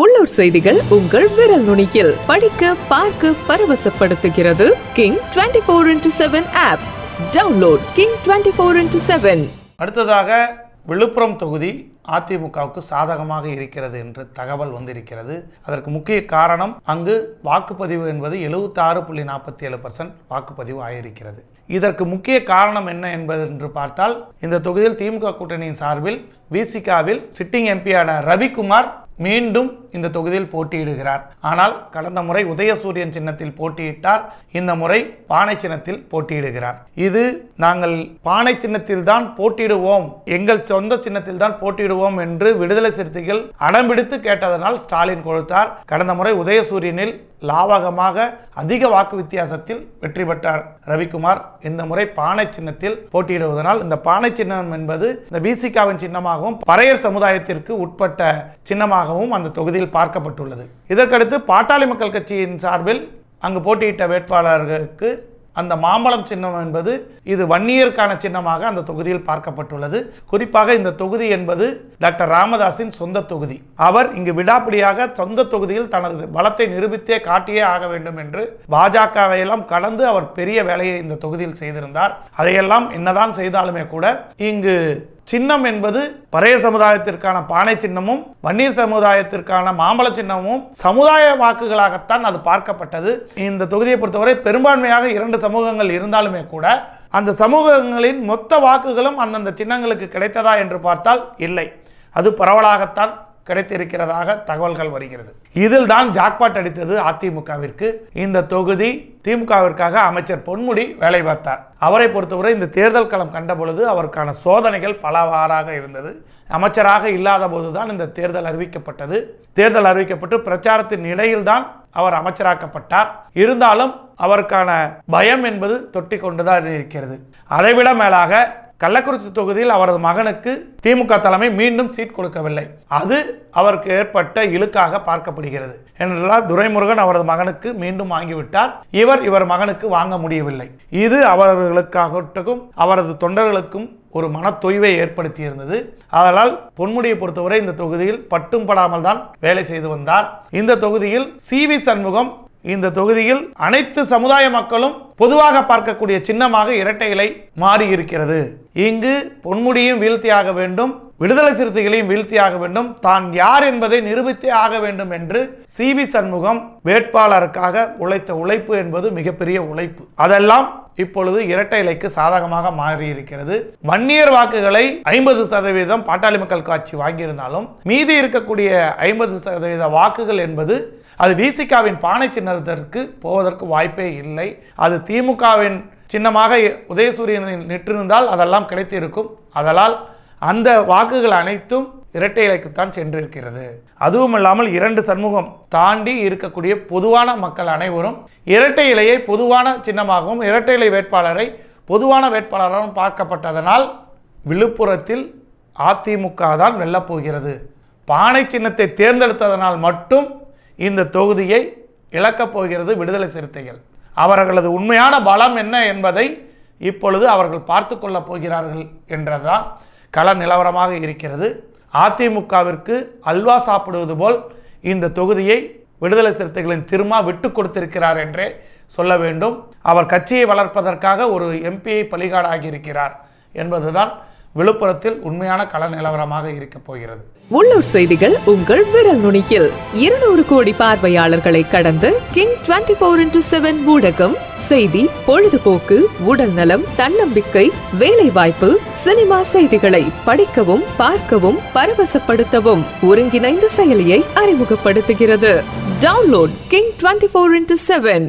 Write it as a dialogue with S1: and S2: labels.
S1: உள்ளூர் செய்திகள் உங்கள் விரல் நுனியில். படிக்க பார்க்க பரவசப்படுத்துகிறது king twenty four into seven app download king twenty four into seven
S2: அடுத்ததாக விழுப்புரம் தொகுதி அதிமுகவுக்கு சாதகமாக இருக்கிறது என்று தகவல் வந்திருக்கிறது. அதற்கு முக்கிய காரணம் அங்கு வாக்குப்பதிவு என்பது எழுபத்தாறு புள்ளி நாற்பத்தி ஏழு பர்சன்ட் வாக்குப்பதிவு ஆகியிருக்கிறது இதற்கு முக்கிய காரணம் என்ன என்பது என்று பார்த்தால் இந்த தொகுதியில் திமுக கூட்டணியின் சார்பில் விசிகாவில் சிட்டிங் எம்பியான ரவிக்குமார் மீண்டும் இந்த தொகுதியில் போட்டியிடுகிறார். ஆனால் கடந்த முறை உதயசூரியன் சின்னத்தில் போட்டியிட்டார். இந்த முறை பானை சின்னத்தில் போட்டியிடுகிறார். இது நாங்கள் பானை சின்னத்தில் தான் போட்டியிடுவோம். எங்கள் சொந்த சின்னத்தில் தான் போட்டியிடுவோம் என்று விடுதலை சிறுத்தைகள் அடம்பிடித்து கேட்டதனால் ஸ்டாலின் கொடுத்தார் கடந்த முறை உதயசூரியனில் லாவகமாக அதிக வாக்கு வித்தியாசத்தில் வெற்றி பெற்றார் ரவிக்குமார். இந்த முறை பானை சின்னத்தில் போட்டியிடுவதனால் இந்த பானை சின்னம் என்பது இந்த விசிகாவின் சின்னமாகவும் பறையர் சமுதாயத்திற்கு உட்பட்ட சின்னமாக வேட்பாளராகவும் அந்த தொகுதியில் பார்க்கப்பட்டுள்ளது. இதற்கடுத்து பாட்டாளி மக்கள் கட்சியின் சார்பில் அங்கு போட்டியிட்ட வேட்பாளர்களுக்கு அந்த மாம்பழம் சின்னம் என்பது இது வன்னியருக்கான சின்னமாக அந்த தொகுதியில் பார்க்கப்பட்டுள்ளது. குறிப்பாக இந்த தொகுதி என்பது டாக்டர் ராமதாஸின் சொந்த தொகுதி. அவர் இங்கு விடாப்பிடியாக சொந்த தொகுதியில் தனது பலத்தை நிரூபித்தே காட்டியே ஆக வேண்டும் என்று பாஜகவையெல்லாம் கடந்து அவர் பெரிய வேலையை இந்த தொகுதியில் செய்திருந்தார். அதையெல்லாம் என்னதான் செய்தாலுமே கூட இங்கு சின்னம் என்பது பறைய சமுதாயத்திற்கான பானை சின்னமும் வன்னியர் சமுதாயத்திற்கான மாம்பழ சின்னமும் சமுதாய வாக்குகளாகத்தான் அது பார்க்கப்பட்டது. இந்த தொகுதியை பொறுத்தவரை பெரும்பான்மையாக இரண்டு சமூகங்கள் இருந்தாலுமே கூட அந்த சமூகங்களின் மொத்த வாக்குகளும் அந்தந்த சின்னங்களுக்கு கிடைத்ததா என்று பார்த்தால் இல்லை. அது பரவலாகத்தான் கிடைத்திருக்கிறதாக தகவல்கள் வருகிறது. இதில் தான் ஜாக்பாட் அடித்தது அதிமுகவிற்கு. இந்த தொகுதி திமுகவிற்காக அமைச்சர் பொன்முடி வேலை பார்த்தார். அவரை பொறுத்தவரை இந்த தேர்தல் களம் கண்டபொழுது அவருக்கான சோதனைகள் பலவாறாக இருந்தது. அமைச்சராக இல்லாத போதுதான் இந்த தேர்தல் அறிவிக்கப்பட்டது. தேர்தல் அறிவிக்கப்பட்டு பிரச்சாரத்தின் இடையில்தான் அவர் அமைச்சராக்கப்பட்டார். இருந்தாலும் அவருக்கான பயம் என்பது தொட்டி கொண்டுதான் இருக்கிறது. அதைவிட மேலாக கள்ளக்குறிச்சி தொகுதியில் அவரது மகனுக்கு திமுக தலைமை மீண்டும் சீட் கொடுக்கவில்லை. அது அவருக்கு ஏற்பட்ட இழுக்காக பார்க்கப்படுகிறது. என்றால் துரைமுருகன் அவரது மகனுக்கு மீண்டும் வாங்கிவிட்டார். இவர் இவர் மகனுக்கு வாங்க முடியவில்லை. இது அவர்களுக்காகட்டும் அவரது தொண்டர்களுக்கும் ஒரு மன தொய்வை ஏற்படுத்தியிருந்தது. அதனால் பொன்முடியை பொறுத்தவரை இந்த தொகுதியில் பட்டும் படாமல் தான் வேலை செய்து வந்தார். இந்த தொகுதியில் சி வி சண்முகம் இந்த தொகுதியில் அனைத்து சமுதாய மக்களும் பொதுவாக பார்க்கக்கூடிய சின்னமாக இரட்டை இலை மாறி இருக்கிறது இங்கு பொன்முடியும் வீழ்த்தியாக வேண்டும் விடுதலை சிறுத்தைகளையும் வீழ்த்தியாக வேண்டும். தான் யார் என்பதை நிரூபித்தே ஆக வேண்டும் என்று சி வி சண்முகம் வேட்பாளருக்காக உழைத்த உழைப்பு என்பது மிகப்பெரிய உழைப்பு. அதெல்லாம் இப்பொழுது இரட்டை இலைக்கு சாதகமாக மாறியிருக்கிறது. வன்னியர் வாக்குகளை ஐம்பது சதவீதம் பாட்டாளி மக்கள் கட்சி வாங்கியிருந்தாலும் மீதி இருக்கக்கூடிய ஐம்பது சதவீத வாக்குகள் என்பது அது விசிகாவின் பானை சின்னத்திற்கு போவதற்கு வாய்ப்பே இல்லை. அது திமுகவின் சின்னமாக உதயசூரியனில் நிற்றிருந்தால் அதெல்லாம் கிடைத்திருக்கும். அதனால் அந்த வாக்குகள் அனைத்தும் இரட்டை இலைக்குத்தான் சென்றிருக்கிறது. அதுவும் இல்லாமல் இரண்டு சண்முகம் தாண்டி இருக்கக்கூடிய பொதுவான மக்கள் அனைவரும் இரட்டை இலையை பொதுவான சின்னமாகவும் இரட்டை இலை வேட்பாளரை பொதுவான வேட்பாளராகவும் பார்க்கப்பட்டதனால் விழுப்புரத்தில் அதிமுக தான் வெல்லப்போகிறது. பானை சின்னத்தை தேர்ந்தெடுத்ததனால் மட்டும் இந்த தொகுதியை இழக்கப் போகிறது விடுதலை சிறுத்தைகள். அவர்களது உண்மையான பலம் என்ன என்பதை இப்பொழுது அவர்கள் பார்த்து கொள்ளப் போகிறார்கள் என்றதான் கள நிலவரமாக இருக்கிறது. அதிமுகவிற்கு அல்வா சாப்பிடுவது போல் இந்த தொகுதியை விடுதலை சிறுத்தைகளின் திருமா விட்டு கொடுத்திருக்கிறார் என்றே சொல்ல வேண்டும். அவர் கட்சியை வளர்ப்பதற்காக ஒரு எம்பியை பலிகாடாகி இருக்கிறார் என்பதுதான் விழுப்புரத்தில் உண்மையான கள நிலவரமாக இருக்கப் போகிறது.
S1: உள்ளூர் செய்திகள் உங்கள் விரல் நுனியில். இருநூறு கோடி பார்வையாளர்களை கடந்து king twenty four into seven ஊடகம் செய்தி பொழுதுபோக்கு உடல் நலம் தன்னம்பிக்கை வேலை வாய்ப்பு சினிமா செய்திகளை படிக்கவும் பார்க்கவும் பரவசப்படுத்தவும் ஒருங்கிணைந்த செயலியை அறிமுகப்படுத்துகிறது. Download king twenty four into seven